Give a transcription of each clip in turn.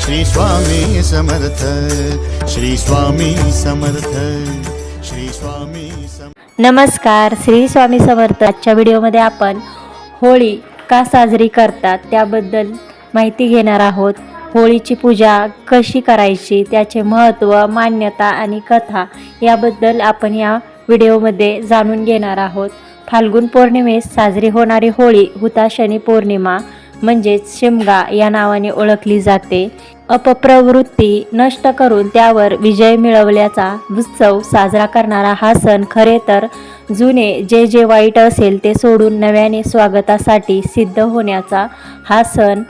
श्री स्वामी समर्थ श्री स्वामी समर्थ श्री स्वामी समर्थ नमस्कार श्री स्वामी समर्थ. आजच्या व्हिडिओमध्ये आपण होळी का साजरी करतात त्याबद्दल माहिती घेणार आहोत. होळीची पूजा कशी करायची त्याचे महत्त्व मान्यता आणि कथा याबद्दल आपण या व्हिडिओमध्ये जाणून घेणार आहोत. फाल्गुन पौर्णिमेस साजरी होणारी होळी हुताशनी पौर्णिमा. म्हणजेच शिमगा या नावाने ओळखली जाते. अपप्रवृत्ती नष्ट करून त्यावर विजय मिळवल्याचा उत्सव साजरा करणारा हा सण खरे तर जुने जे जे वाईट असेल ते सोडून नव्याने स्वागतासाठी सिद्ध होण्याचा हा सण.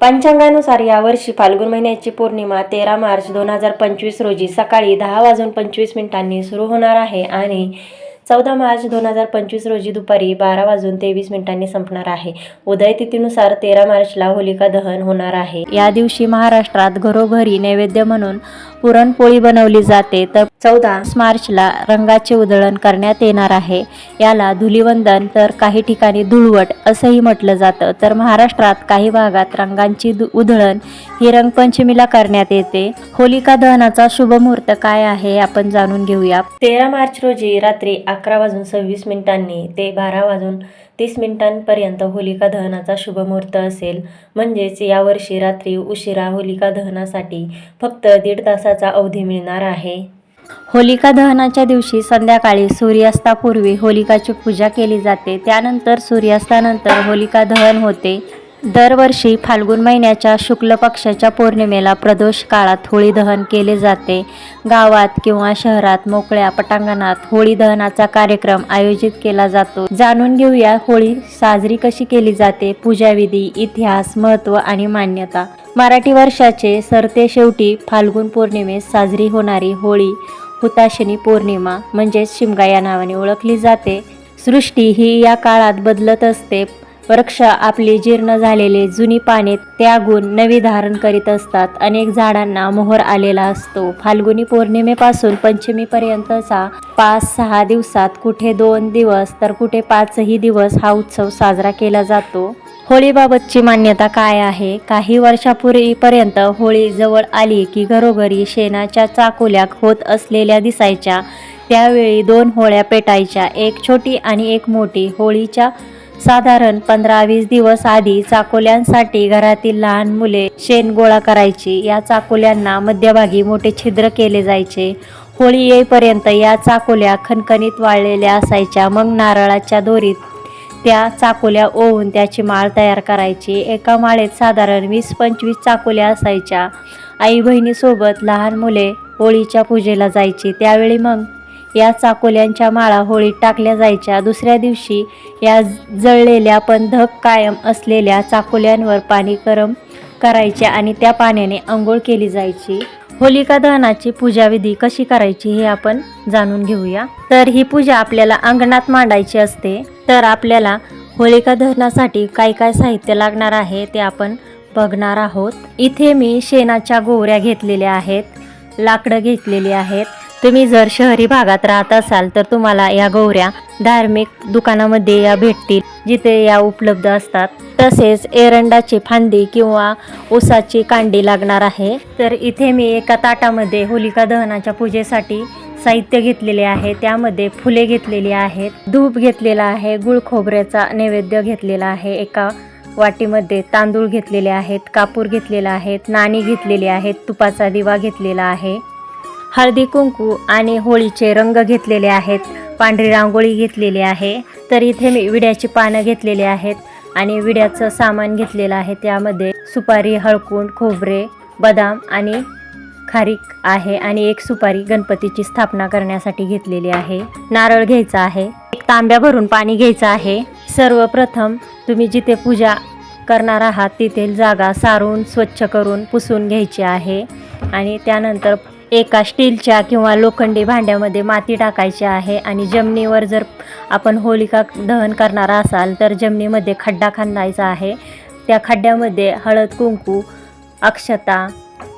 पंचांगानुसार यावर्षी फाल्गुन महिन्याची पौर्णिमा तेरा मार्च दोन हजार पंचवीस रोजी सकाळी दहा वाजून पंचवीस मिनिटांनी सुरू होणार आहे आणि चौदा मार्च दोन हजार पंचवीस रोजी दुपारी बारा वाजून तेवीस मिनिटांनी संपणार आहे. उदय तिथीनुसार तेरा मार्चला होलिका दहन होणार आहे. या दिवशी महाराष्ट्रात घरोघरी नैवेद्य म्हणून पुरणपोळी बनवली जाते. तर चौदा मार्चला रंगाचे उधळण करण्यात येणार आहे. याला धुलिवंदन तर काही ठिकाणी धुळवट असंही म्हटलं जातं. तर महाराष्ट्रात काही भागात रंगांची दु- उधळण ही रंगपंचमीला करण्यात येते. होलिका दहनाचा शुभ मुहूर्त काय आहे आपण जाणून घेऊया. तेरा मार्च रोजी रात्री अकरा वाजून सव्वीस मिनिटांनी ते बारा वाजून तीस मिनिटांपर्यंत होलिका दहनाचा शुभ मुहूर्त असेल. म्हणजेच यावर्षी रात्री उशिरा होलिका दहनासाठी फक्त दीड तासाचा अवधी मिळणार आहे. होलिका दहनाच्या दिवशी संध्याकाळी सूर्यास्तापूर्वी होलिकाची पूजा केली जाते. त्यानंतर सूर्यास्तानंतर होलिका दहन होते. दरवर्षी फाल्गुन महिन्याच्या शुक्ल पक्षाच्या पौर्णिमेला प्रदोष काळात होळी दहन केले जाते. गावात किंवा शहरात मोकळ्या पटांगणात होळी दहनाचा कार्यक्रम आयोजित केला जातो. जाणून घेऊया होळी साजरी कशी केली जाते पूजाविधी इतिहास महत्त्व आणि मान्यता. मराठी वर्षाचे सरते शेवटी फाल्गुन पौर्णिमेस साजरी होणारी होळी. हुताशिनी पौर्णिमा म्हणजेच शिमगा या नावाने ओळखली जाते. सृष्टी ही या काळात बदलत असते. वृक्ष आपली जीर्ण झालेले जुनी पाने त्यागून नवी धारण करीत असतात. अनेक झाडांना मोहर आलेला असतो. फाल्गुनी पौर्णिमेपासून पंचमीपर्यंतचा पाच सहा दिवसात कुठे दोन दिवस तर कुठे पाचही दिवस हा उत्सव साजरा केला जातो. होळीबाबतची मान्यता काय आहे? काही वर्षापूर्वीपर्यंत होळी जवळ आली की घरोघरी शेणाच्या चाकोल्या होत असलेल्या दिसायच्या. त्यावेळी दोन होळ्या पेटायच्या. एक छोटी आणि एक मोठी. होळीच्या साधारण पंधरा वीस दिवस आधी चाकोल्यांसाठी घरातील लहान मुले शेण गोळा करायची. या चाकोल्यांना मध्यभागी मोठे छिद्र केले जायचे. होळी येईपर्यंत या चाकोल्या खणखणीत वाळलेल्या असायच्या. मग नारळाच्या दोरीत त्या चाकोल्या ओवून त्याची माळ तयार करायची. एका माळेत साधारण वीस पंचवीस चाकोल्या असायच्या. आई बहिणीसोबत लहान मुले होळीच्या पूजेला जायची. त्यावेळी मग या चाकोल्यांच्या माळा होळीत टाकल्या जायच्या. दुसऱ्या दिवशी या जळलेल्या पण धग कायम असलेल्या चाकोल्यांवर पाणी गरम करायचे आणि त्या पाण्याने आंघोळ केली जायची. होलिका दहनाची पूजाविधी कशी करायची हे आपण जाणून घेऊया. तर ही पूजा आपल्याला अंगणात मांडायची असते तर आपल्याला होलिका दहनासाठी काय काय साहित्य लागणार आहे ते आपण बघणार आहोत. इथे मी शेणाच्या गोवऱ्या घेतलेल्या आहेत लाकडं घेतलेली आहेत तुम्ही जर शहरी भागात राहत असाल तर तुम्हाला या गौऱ्या धार्मिक दुकानामध्ये या भेटतील जिथे या उपलब्ध असतात. तसेच एरंडाची फांदी किंवा ऊसाची कांडी लागणार आहे. तर इथे मी एका ताटामध्ये होलिका दहनाच्या पूजेसाठी साहित्य घेतलेले आहे. त्यामध्ये फुले घेतलेली आहेत धूप घेतलेला आहे गुळ खोबऱ्याचा नैवेद्य घेतलेला आहे. एका वाटीमध्ये तांदूळ घेतलेले आहेत कापूर घेतलेला आहेत नाणी घेतलेली आहेत तुपाचा दिवा घेतलेला आहे. हळदी कुंकू आणि होळीचे रंग घेतलेले आहेत. पांढरी रांगोळी घेतलेली आहे. तर इथे मी विड्याची पानं घेतलेली आहेत आणि विड्याचं सामान घेतलेलं आहे. त्यामध्ये सुपारी हळकुंड खोबरे बदाम आणि खारीक आहे आणि एक सुपारी गणपतीची स्थापना करण्यासाठी घेतलेली आहे. नारळ घ्यायचा आहे. एक तांब्या भरून पाणी घ्यायचं आहे. सर्वप्रथम तुम्ही जिथे पूजा करणार आहात तेथील जागा सारून स्वच्छ करून पुसून घ्यायची आहे. आणि त्यानंतर एका स्टीलच्या किंवा लोखंडी भांड्यामध्ये माती टाकायची आहे आणि जमिनीवर जर आपण होलिका दहन करणार असाल तर जमिनीमध्ये खड्डा खांदायचा आहे. त्या खड्ड्यामध्ये हळद कुंकू अक्षता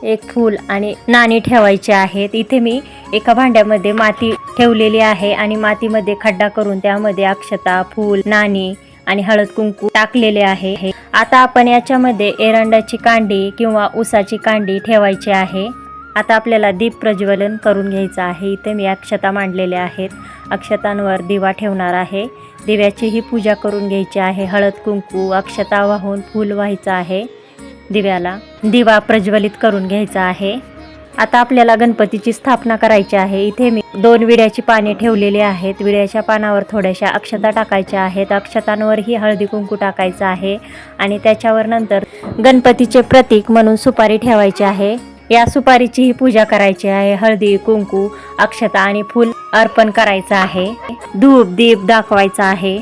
एक फूल आणि नाणी ठेवायचे आहेत. इथे मी एका भांड्यामध्ये माती ठेवलेली आहे आणि मातीमध्ये खड्डा करून त्यामध्ये अक्षता फूल नाणी आणि हळद कुंकू टाकलेले आहे. आता आपण याच्यामध्ये एरंडाची कांडी किंवा उसाची कांडी ठेवायची आहे. आता आपल्याला दीप प्रज्वलन करून घ्यायचं आहे. इथे मी अक्षता मांडलेल्या आहेत. अक्षतांवर दिवा ठेवणार आहे. दिव्याचीही पूजा करून घ्यायची आहे. हळद कुंकू अक्षता वाहून फूल व्हायचं आहे. दिव्याला दिवा प्रज्वलित करून घ्यायचा आहे. आता आपल्याला गणपतीची स्थापना करायची आहे. इथे मी दोन विड्याची पाने ठेवलेली आहेत. विड्याच्या पानावर थोड्याशा अक्षता टाकायच्या आहेत. अक्षतांवरही हळदी कुंकू टाकायचं आहे. आणि त्याच्यावर नंतर गणपतीचे प्रतीक म्हणून सुपारी ठेवायची आहे. या सुपारीचीही पूजा करायची आहे. हळदी कुंकू अक्षता आणि फूल अर्पण करायचं आहे. धूप दीप दाखवायचा आहे.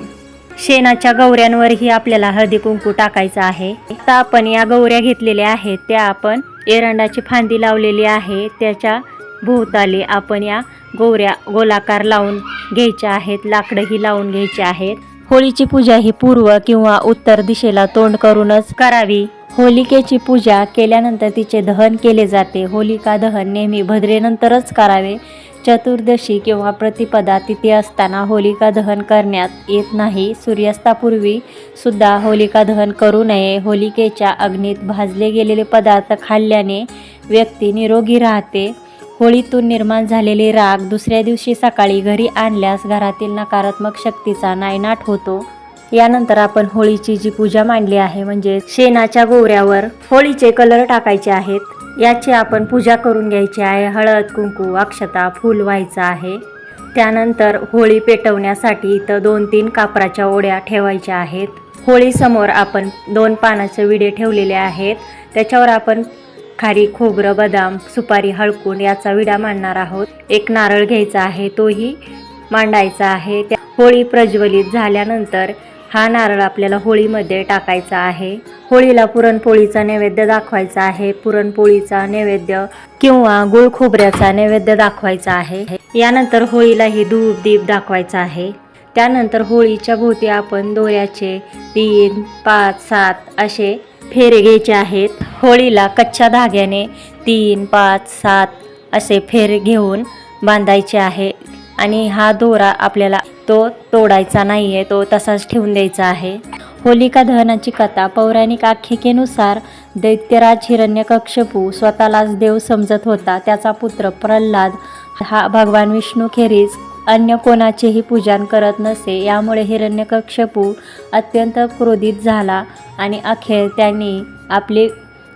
शेणाच्या गौऱ्यांवरही आपल्याला हळदी कुंकू टाकायचं आहे. आता आपण या गौऱ्या घेतलेल्या आहेत. त्या आपण एरंडाची फांदी लावलेली आहे. त्याच्या भोवताली आपण या गौऱ्या गोलाकार लावून घ्यायच्या आहेत. लाकडंही लावून घ्यायची आहेत. होळीची पूजा ही पूर्व किंवा उत्तर दिशेला तोंड करूनच करावी. होलिकेची पूजा केल्यानंतर तिचे दहन केले जाते. होलिका दहन नेहमी भद्रेनंतरच करावे. चतुर्दशी किंवा प्रतिपदा तिथी असताना होलिका दहन करण्यात येत नाही. सूर्यास्तापूर्वी सुद्धा होलिका दहन करू नये. होलिकेच्या अग्नीत भाजले गेलेले पदार्थ खाल्ल्याने व्यक्ती निरोगी राहते. होळीतून निर्माण झालेले राग दुसऱ्या दिवशी सकाळी घरी आणल्यास घरातील नकारात्मक शक्तीचा नायनाट होतो. यानंतर आपण होळीची जी पूजा मांडली आहे म्हणजे शेणाच्या गोवऱ्यावर होळीचे कलर टाकायचे आहेत. याची आपण पूजा करून घ्यायची आहे. हळद कुंकू अक्षता फूल व्हायचं आहे. त्यानंतर होळी पेटवण्यासाठी इथं दोन तीन कापराच्या ओढ्या ठेवायच्या आहेत. होळीसमोर आपण दोन पानाचे विडे ठेवलेले आहेत. त्याच्यावर आपण खारी खोबरं बदाम सुपारी हळकून याचा विडा मांडणार आहोत. एक नारळ घ्यायचा आहे तोही मांडायचा आहे. त्या होळी प्रज्वलित झाल्यानंतर हा नारळ आपल्याला होळीमध्ये टाकायचा आहे. होळीला पुरणपोळीचा नैवेद्य दाखवायचा आहे. पुरणपोळीचा नैवेद्य किंवा गुळ खोबऱ्याचा नैवेद्य दाखवायचा आहे. यानंतर होळीलाही धूप दीप दाखवायचा आहे. त्यानंतर होळीच्या भोवती आपण दोऱ्याचे तीन पाच सात असे फेरे घ्यायचे आहेत. होळीला कच्च्या धाग्याने तीन पाच सात असे फेरे घेऊन बांधायचे आहे. आणि हा दोरा आपल्याला तो तोडायचा नाही आहे तो तसाच ठेवून द्यायचा आहे. होलिका दहनाची कथा पौराणिक आख्यायिकेनुसार दैत्यराज हिरण्यकक्षपू स्वतःलाच देव समजत होता. त्याचा पुत्र प्रल्हाद हा भगवान विष्णूखेरीज अन्य कोणाचेही पूजन करत नसे यामुळे हिरण्यकक्षपू अत्यंत क्रोधित झाला आणि अखेर त्यांनी आपली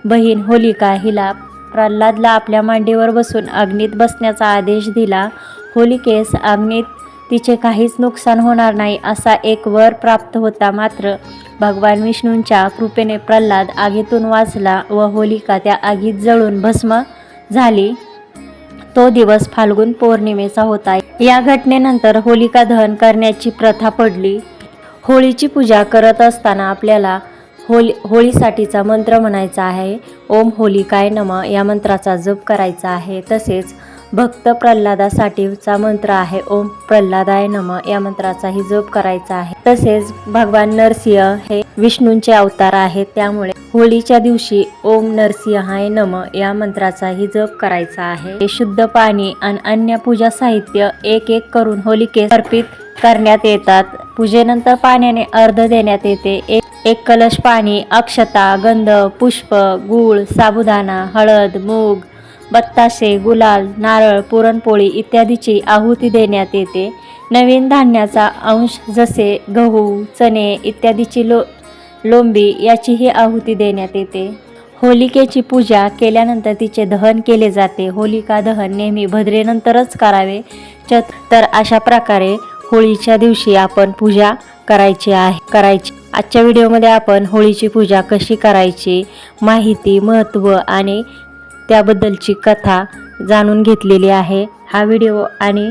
बहीण होलिका हिला प्रल्हादला आपल्या मांडीवर बसून अग्नीत बसण्याचा आदेश दिला होलिकेस अग्नीत तिचे काहीच नुकसान होणार नाही असा एक वर प्राप्त होता मात्र. भगवान विष्णूंच्या कृपेने प्रल्हाद आगीतून वाचला व होलिका त्या आगीत जळून भस्म झाली. तो दिवस फाल्गुन पौर्णिमेचा होता. या घटनेनंतर होलिका दहन करण्याची प्रथा पडली. होळीची पूजा करत असताना आपल्याला होली होळीसाठीचा मंत्र म्हणायचा आहे. ओम होलिकाय नम या मंत्राचा जप करायचा आहे. तसेच भक्त प्रल्हादासाठीचा मंत्र आहे. ओम प्रल्हादाय नम या मंत्राचाही जप करायचा आहे. तसेच भगवान नरसिंह हे विष्णूंचे अवतार आहेत. त्यामुळे होळीच्या दिवशी ओम नरसिंहाय नम या मंत्राचाही जप करायचा आहे. हे शुद्ध पाणी आणि अन्य पूजा साहित्य एक एक करून होलिकेस अर्पित करण्यात येतात. पूजेनंतर पाण्याने अर्ध देण्यात येते. एक एक कलश पाणी अक्षता गंध पुष्प गूळ साबुदाणा हळद मूग बत्ताशे गुलाल नारळ पुरणपोळी इत्यादीची आहुती देण्यात येते. नवीन धान्याचा अंश जसे गहू चणे इत्यादीची लो लोंबी याचीही आहुती देण्यात येते. होलिकेची पूजा केल्यानंतर तिचे दहन केले जाते. होलिका दहन नेहमी भद्रेनंतरच करावे. चत तर अशा प्रकारे होळीच्या दिवशी आपण पूजा करायची आहे करायची. आजच्या व्हिडिओमध्ये आपण होळीची पूजा कशी करायची माहिती महत्त्व आणि त्याबद्दलची कथा जाणून घेतलेली आहे. हा व्हिडिओ आणि